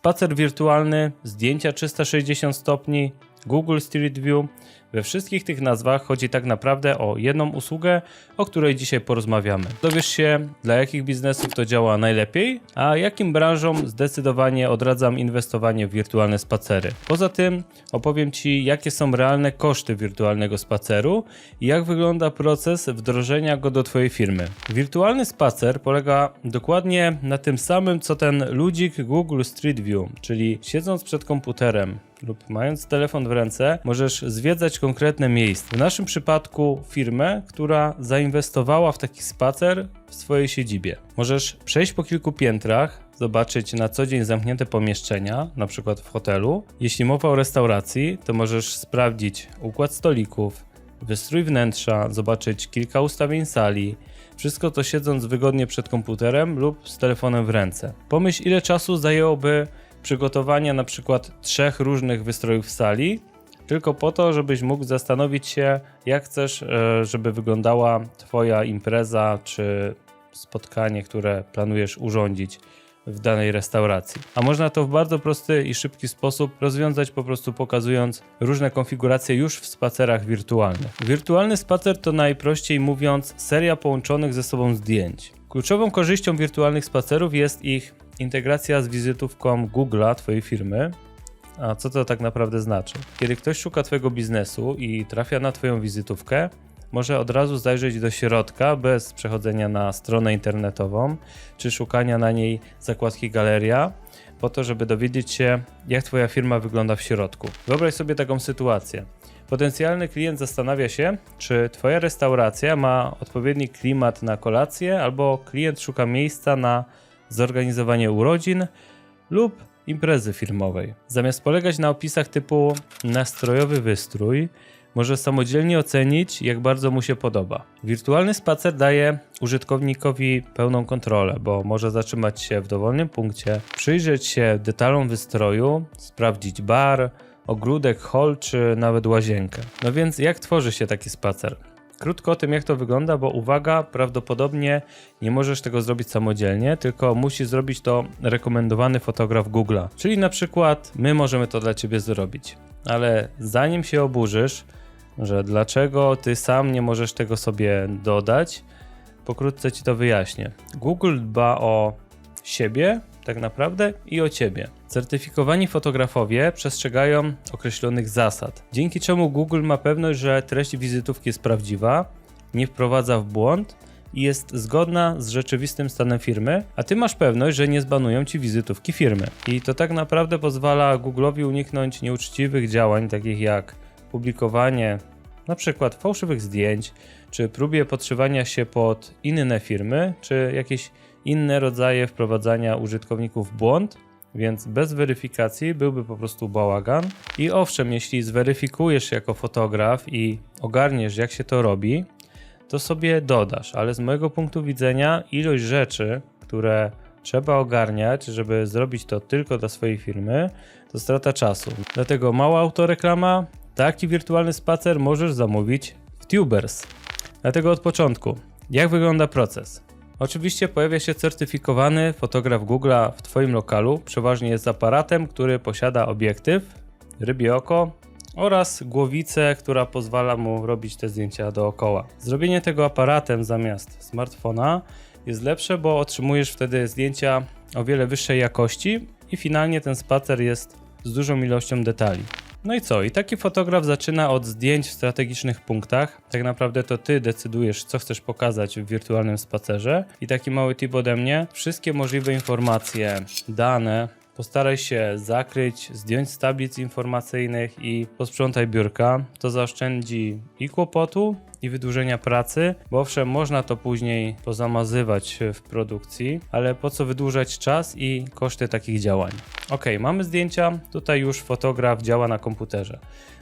spacer wirtualny, zdjęcia 360 stopni, Google Street View. We wszystkich tych nazwach chodzi tak naprawdę o jedną usługę, o której dzisiaj porozmawiamy. Dowiesz się, dla jakich biznesów to działa najlepiej, a jakim branżom zdecydowanie odradzam inwestowanie w wirtualne spacery. Poza tym opowiem Ci, jakie są realne koszty wirtualnego spaceru i jak wygląda proces wdrożenia go do Twojej firmy. Wirtualny spacer polega dokładnie na tym samym, co ten ludzik Google Street View, czyli siedząc przed komputerem, lub mając telefon w ręce, możesz zwiedzać konkretne miejsce. W naszym przypadku firmę, która zainwestowała w taki spacer w swojej siedzibie. Możesz przejść po kilku piętrach, zobaczyć na co dzień zamknięte pomieszczenia, na przykład w hotelu. Jeśli mowa o restauracji, to możesz sprawdzić układ stolików, wystrój wnętrza, zobaczyć kilka ustawień sali. Wszystko to siedząc wygodnie przed komputerem lub z telefonem w ręce. Pomyśl, ile czasu zajęłoby przygotowanie na przykład trzech różnych wystrojów w sali, tylko po to, żebyś mógł zastanowić się, jak chcesz, e, żeby wyglądała Twoja impreza czy spotkanie, które planujesz urządzić w danej restauracji. A można to w bardzo prosty i szybki sposób rozwiązać, po prostu pokazując różne konfiguracje już w spacerach wirtualnych. Wirtualny spacer to najprościej mówiąc seria połączonych ze sobą zdjęć. Kluczową korzyścią wirtualnych spacerów jest ich integracja z wizytówką Google'a, Twojej firmy. A co to tak naprawdę znaczy? Kiedy ktoś szuka Twojego biznesu i trafia na Twoją wizytówkę, może od razu zajrzeć do środka bez przechodzenia na stronę internetową czy szukania na niej zakładki galeria, po to, żeby dowiedzieć się, jak Twoja firma wygląda w środku. Wyobraź sobie taką sytuację. Potencjalny klient zastanawia się, czy Twoja restauracja ma odpowiedni klimat na kolację, albo klient szuka miejsca na zorganizowanie urodzin lub imprezy firmowej. Zamiast polegać na opisach typu nastrojowy wystrój, może samodzielnie ocenić, jak bardzo mu się podoba. Wirtualny spacer daje użytkownikowi pełną kontrolę, bo może zatrzymać się w dowolnym punkcie, przyjrzeć się detalom wystroju, sprawdzić bar, ogródek, hol czy nawet łazienkę. No więc jak tworzy się taki spacer? Krótko o tym, jak to wygląda, bo uwaga, prawdopodobnie nie możesz tego zrobić samodzielnie, tylko musi zrobić to rekomendowany fotograf Google'a. Czyli na przykład my możemy to dla ciebie zrobić. Ale zanim się oburzysz, że dlaczego ty sam nie możesz tego sobie dodać, pokrótce ci to wyjaśnię. Google dba o siebie tak naprawdę i o ciebie. Certyfikowani fotografowie przestrzegają określonych zasad, dzięki czemu Google ma pewność, że treść wizytówki jest prawdziwa, nie wprowadza w błąd i jest zgodna z rzeczywistym stanem firmy, a ty masz pewność, że nie zbanują ci wizytówki firmy. I to tak naprawdę pozwala Google'owi uniknąć nieuczciwych działań, takich jak publikowanie na przykład fałszywych zdjęć, czy próbie podszywania się pod inne firmy, czy jakieś inne rodzaje wprowadzania użytkowników w błąd, więc bez weryfikacji byłby po prostu bałagan. I owszem, jeśli zweryfikujesz jako fotograf i ogarniesz, jak się to robi, to sobie dodasz, ale z mojego punktu widzenia ilość rzeczy, które trzeba ogarniać, żeby zrobić to tylko dla swojej firmy, to strata czasu. Dlatego mała autoreklama, taki wirtualny spacer możesz zamówić w Tubers. Dlatego od początku, jak wygląda proces? Oczywiście pojawia się certyfikowany fotograf Google'a w Twoim lokalu, przeważnie z aparatem, który posiada obiektyw, rybie oko oraz głowicę, która pozwala mu robić te zdjęcia dookoła. Zrobienie tego aparatem zamiast smartfona jest lepsze, bo otrzymujesz wtedy zdjęcia o wiele wyższej jakości i finalnie ten spacer jest z dużą ilością detali. No i co? I taki fotograf zaczyna od zdjęć w strategicznych punktach. Tak naprawdę to ty decydujesz, co chcesz pokazać w wirtualnym spacerze. I taki mały tip ode mnie: wszystkie możliwe informacje, dane, postaraj się zakryć, zdjąć z tablic informacyjnych i posprzątaj biurka. To zaoszczędzi i kłopotu, i wydłużenia pracy, bo owszem, można to później pozamazywać w produkcji, ale po co wydłużać czas i koszty takich działań? Ok, mamy zdjęcia, tutaj już fotograf działa na komputerze.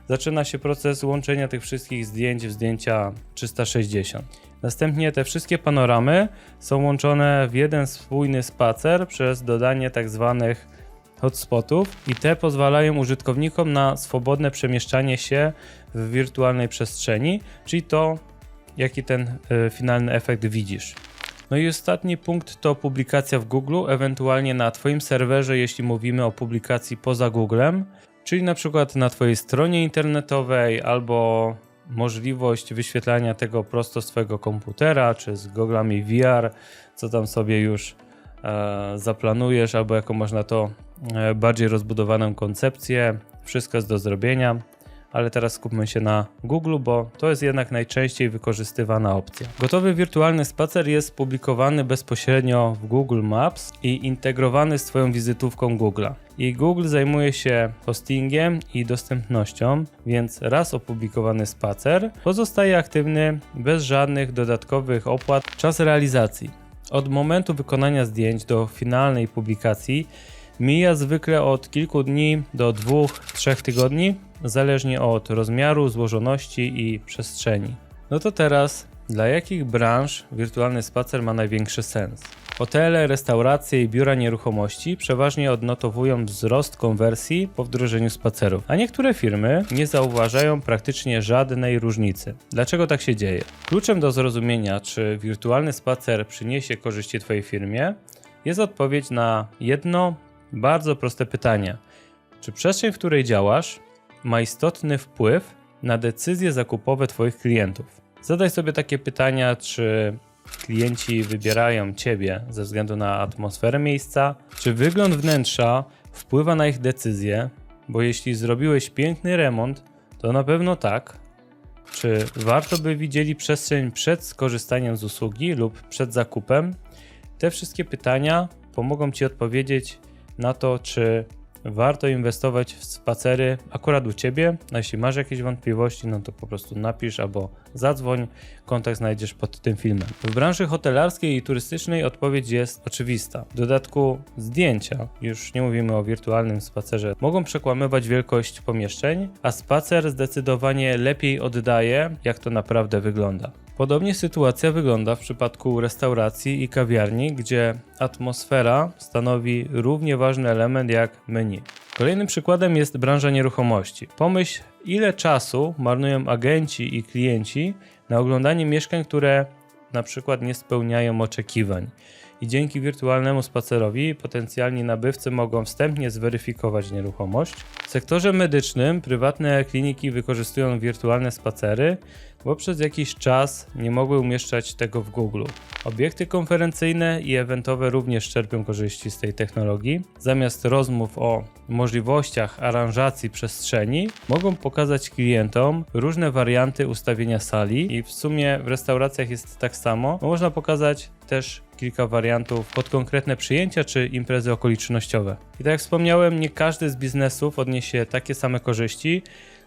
Zaczyna się proces łączenia tych wszystkich zdjęć w zdjęcia 360. Następnie te wszystkie panoramy są łączone w jeden spójny spacer przez dodanie tak zwanych hotspotów i te pozwalają użytkownikom na swobodne przemieszczanie się w wirtualnej przestrzeni, czyli to, jaki ten y, finalny efekt widzisz. No i ostatni punkt to publikacja w Google, ewentualnie na Twoim serwerze, jeśli mówimy o publikacji poza Googlem, czyli na przykład na Twojej stronie internetowej albo możliwość wyświetlania tego prosto z Twojego komputera czy z goglami VR, co tam sobie już e, zaplanujesz, albo jaką masz na to e, bardziej rozbudowaną koncepcję. Wszystko jest do zrobienia ale teraz skupmy się na Google, bo to jest jednak najczęściej wykorzystywana opcja. Gotowy wirtualny spacer jest publikowany bezpośrednio w Google Maps i integrowany z Twoją wizytówką Google. I Google zajmuje się hostingiem i dostępnością, więc raz opublikowany spacer pozostaje aktywny bez żadnych dodatkowych opłat czas realizacji. Od momentu wykonania zdjęć do finalnej publikacji mija zwykle od kilku dni do dwóch, trzech tygodni, zależnie od rozmiaru, złożoności i przestrzeni. No to teraz, dla jakich branż wirtualny spacer ma największy sens? Hotele, restauracje i biura nieruchomości przeważnie odnotowują wzrost konwersji po wdrożeniu spacerów, a niektóre firmy nie zauważają praktycznie żadnej różnicy. Dlaczego tak się dzieje? Kluczem do zrozumienia, czy wirtualny spacer przyniesie korzyści Twojej firmie, jest odpowiedź na jedno bardzo proste pytanie. Czy przestrzeń, w której działasz, ma istotny wpływ na decyzje zakupowe Twoich klientów? Zadaj sobie takie pytania, czy klienci wybierają Ciebie ze względu na atmosferę miejsca, czy wygląd wnętrza wpływa na ich decyzje, bo jeśli zrobiłeś piękny remont, to na pewno tak. Czy warto by widzieli przestrzeń przed skorzystaniem z usługi lub przed zakupem? Te wszystkie pytania pomogą Ci odpowiedzieć na to, czy warto inwestować w spacery akurat u Ciebie. A jeśli masz jakieś wątpliwości, no to po prostu napisz albo zadzwoń. Kontakt znajdziesz pod tym filmem. W branży hotelarskiej i turystycznej odpowiedź jest oczywista. W dodatku zdjęcia, już nie mówimy o wirtualnym spacerze, mogą przekłamywać wielkość pomieszczeń, a spacer zdecydowanie lepiej oddaje, jak to naprawdę wygląda. Podobnie sytuacja wygląda w przypadku restauracji i kawiarni, gdzie atmosfera stanowi równie ważny element jak menu. Kolejnym przykładem jest branża nieruchomości. Pomyśl, ile czasu marnują agenci i klienci na oglądanie mieszkań, które na przykład nie spełniają oczekiwań. I dzięki wirtualnemu spacerowi potencjalni nabywcy mogą wstępnie zweryfikować nieruchomość. W sektorze medycznym prywatne kliniki wykorzystują wirtualne spacery, bo przez jakiś czas nie mogły umieszczać tego w Google. Obiekty konferencyjne i eventowe również czerpią korzyści z tej technologii. Zamiast rozmów o możliwościach aranżacji przestrzeni, mogą pokazać klientom różne warianty ustawienia sali i w sumie w restauracjach jest tak samo. Można pokazać też kilka wariantów pod konkretne przyjęcia czy imprezy okolicznościowe. I tak jak wspomniałem, nie każdy z biznesów odniesie takie same korzyści,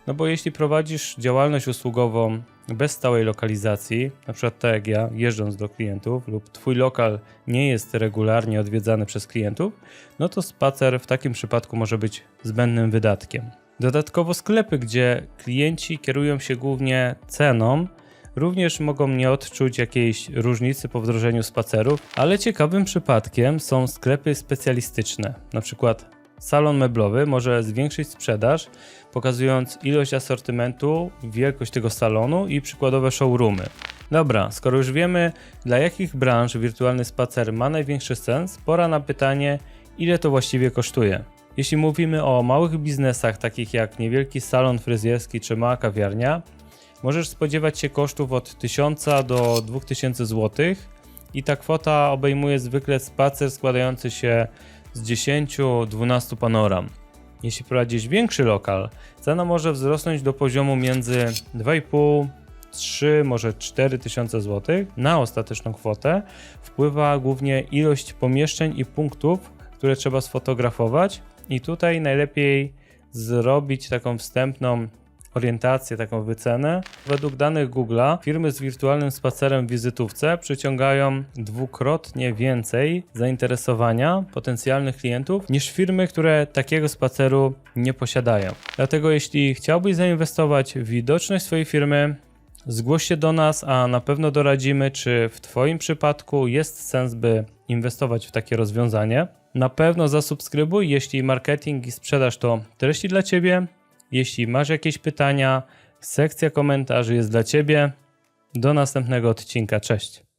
no bo jeśli prowadzisz działalność usługową bez stałej lokalizacji, na przykład tak jak ja, jeżdżąc do klientów, lub twój lokal nie jest regularnie odwiedzany przez klientów, no to spacer w takim przypadku może być zbędnym wydatkiem. Dodatkowo sklepy, gdzie klienci kierują się głównie ceną, również mogą nie odczuć jakiejś różnicy po wdrożeniu spacerów, ale ciekawym przypadkiem są sklepy specjalistyczne, na przykład salon meblowy może zwiększyć sprzedaż, pokazując ilość asortymentu, wielkość tego salonu i przykładowe showroomy. Dobra, skoro już wiemy, dla jakich branż wirtualny spacer ma największy sens, pora na pytanie, ile to właściwie kosztuje. Jeśli mówimy o małych biznesach, takich jak niewielki salon fryzjerski czy mała kawiarnia, możesz spodziewać się kosztów od 1000 do 2000 zł i ta kwota obejmuje zwykle spacer składający się z 10-12 panoram. Jeśli prowadzisz większy lokal, cena może wzrosnąć do poziomu między 2,5 3, może 4 tysiące złotych. Na ostateczną kwotę wpływa głównie ilość pomieszczeń i punktów, które trzeba sfotografować. I tutaj najlepiej zrobić taką wstępną orientację, taką wycenę. Według danych Google'a firmy z wirtualnym spacerem w wizytówce przyciągają dwukrotnie więcej zainteresowania potencjalnych klientów niż firmy, które takiego spaceru nie posiadają. Dlatego jeśli chciałbyś zainwestować w widoczność swojej firmy, Zgłoś się do nas, a na pewno doradzimy, czy w Twoim przypadku jest sens, by inwestować w takie rozwiązanie. Na pewno zasubskrybuj, jeśli marketing i sprzedaż to treści dla Ciebie, jeśli masz jakieś pytania, sekcja komentarzy jest dla Ciebie. Do następnego odcinka. Cześć.